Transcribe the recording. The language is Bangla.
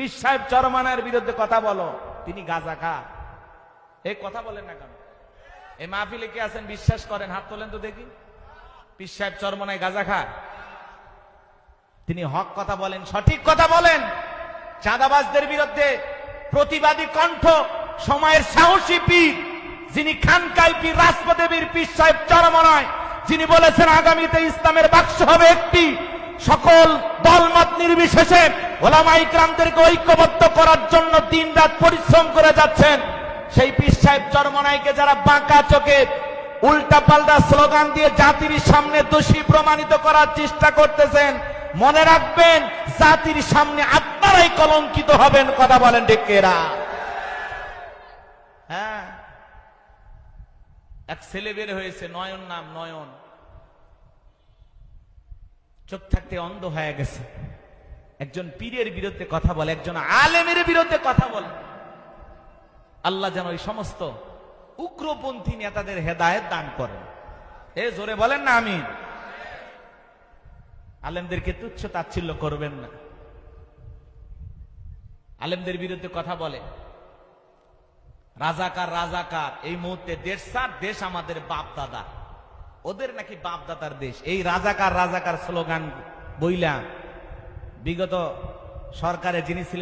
পীর সাহেব চরমানের বিরুদ্ধে কথা বলো, তিনি গাজা খা এই কথা বলেন না কেন? এই মাহফিলে কে আছেন বিশ্বাস করেন, হাত তোলেন তো দেখি। পীর সাহেব চরমনায় গাজা খা তিনি হক কথা বলেন, সঠিক কথা বলেন। চাঁদাবাজদের বিরুদ্ধে প্রতিবাদী কণ্ঠ, সময়ের সাহসী পীর, যিনি খানকাই পীর রাজপদেবীর পীর সাহেব চরমনায়, যিনি বলেছেন, আগামীতে ইসলামের বাক্স হবে একটি। সকল দলমত নির্বিশেষে ওলামা ইকরামদেরকে ঐক্যবদ্ধ করার জন্য দিন রাত পরিশ্রম করে যাচ্ছেন। সেই পীর সাহেব চরমনাইকে যারা বাঁকা চোখে উল্টা পাল্টা স্লোগান দিয়ে জাতির সামনে দোষী প্রমাণিত করার চেষ্টা করতেছেন, মনে রাখবেন, জাতির সামনে আপনারাই কলঙ্কিত হবেন, কথা বলেন ডেকেরা হ্যাঁ। এক ছেলে বের হয়েছে, নয়ন নাম, নয়ন। চোখ থাকতে অন্ধ হয়ে গেছে। একজন পীরের বিরুদ্ধে কথা বলে, একজন আলেমের বিরুদ্ধে কথা বলে। আল্লাহ যেন ওই সমস্ত উগ্রপন্থী নেতাদের হেদায়েত দান করেন। এ জোরে বলেন না আমি আলেমদেরকে তুচ্ছ তাচ্ছিল্য করবেন না। আলেমদের বিরুদ্ধে কথা বলে, রাজাকার রাজাকার, এই মুহূর্তে দেশ সার দেশ আমাদের বাপ দাদা ওদের নাকি বাপদাতার দেশ। এই রাজাকার রাজাকার স্লোগান বইলা বিগত সরকারে যিনি ছিলেন